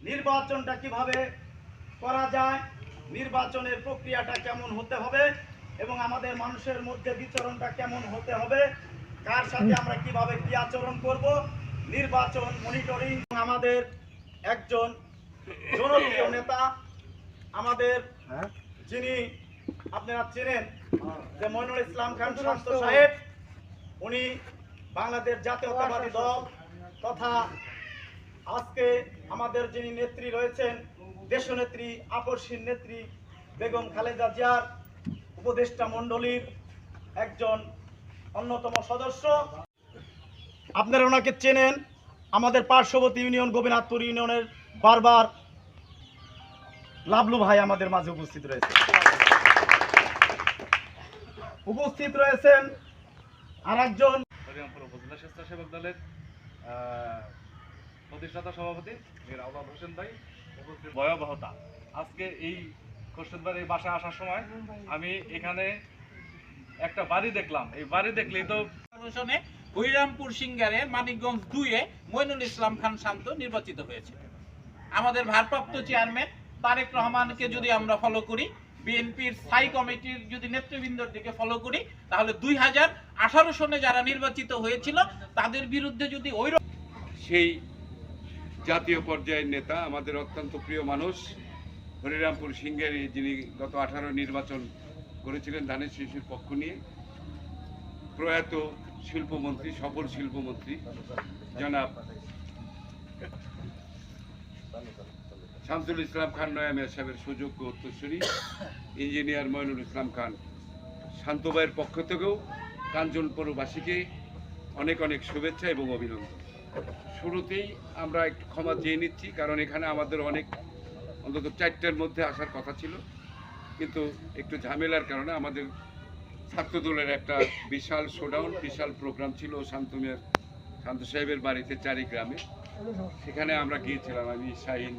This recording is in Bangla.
নির্বাচনটা কীভাবে করা যায় নির্বাচনের প্রক্রিয়াটা কেমন হতে হবে এবং আমাদের মানুষের মধ্যে বিচরণটা কেমন হতে হবে কার সাথে আমরা কীভাবে কি আচরণ করব নির্বাচন মনিটরিং আমাদের একজন জনপ্রিয় নেতা আমাদের যিনি আপনারা চেনেন যে মইনুল ইসলাম খান শান্ত সাহেব উনি বাংলাদেশ জাতীয়তাবাদী দল তথা আজকে আমাদের যিনি নেত্রী রয়েছেন, দেশনেত্রী আপসীর নেত্রী বেগম খালেদা জিয়ার উপদেষ্টা মণ্ডলীর একজন অন্যতম সদস্য। আপনারা ওনাকে চেনেন, আমাদের পার্শ্ববর্তী ইউনিয়ন গোবিনাথপুর ইউনিয়নের বারবার লাভলু ভাই আমাদের মাঝে উপস্থিত রয়েছে। উপস্থিত রয়েছেন আর একজন উপজেলা স্বেচ্ছাসেবক দলের প্রতিষ্ঠাতা সভাপতি মীর আওলাদ হোসেন ভাই উপস্থিত। ভয়াবহতা। আজকে এই খোরশেদবার এই বাসায় আসার সময় আমি এখানে একটা বাড়ি দেখলাম। এই বাড়ি দেখলেই তো হরিরামপুর সিঙ্গারের মানিকগঞ্জ দুইয়ে মইনুল ইসলাম খান শান্ত নির্বাচিত হয়েছে। আমাদের ভারপ্রাপ্ত চেয়ারম্যান তারেক রহমানকে যদি আমরা ফলো করি বিএনপির স্থায়ী কমিটির যদি নেতৃবৃন্দর দিকে ফলো করি তাহলে দুই হাজার আঠারো সনে যারা নির্বাচিত হয়েছিল তাদের বিরুদ্ধে যদি ওই সেই জাতীয় পর্যায়ের নেতা, আমাদের অত্যন্ত প্রিয় মানুষ, হরিরামপুর সিংহেরি যিনি গত আঠারো নির্বাচন করেছিলেন, ধানের শিশুর পক্ষ নিয়ে, প্রয়াত শিল্পমন্ত্রী, সফল শিল্পমন্ত্রী, জনাব শামসুল ইসলাম খান নয়া মেয়ার সাহেবের সুযোগ্য উত্তরসূরি, ইঞ্জিনিয়ার ময়নুল ইসলাম খান শান্তবাইয়ের পক্ষ থেকেও কাঞ্চনপুরবাসীকে অনেক অনেক শুভেচ্ছা এবং অভিনন্দন। শুরুতেই আমরা একটু ক্ষমা চেয়ে নিচ্ছি, কারণ এখানে আমাদের অনেক, অন্তত চারটার মধ্যে আসার কথা ছিল। কিন্তু একটু ঝামেলার কারণে আমাদের ছাত্রদলের একটা বিশাল শোডাউন বিশাল প্রোগ্রাম ছিল শান্তমিয়ার শান্ত সাহেবের বাড়িতে চারি গ্রামে। সেখানে আমরা গিয়েছিলাম, আমি, শাহিন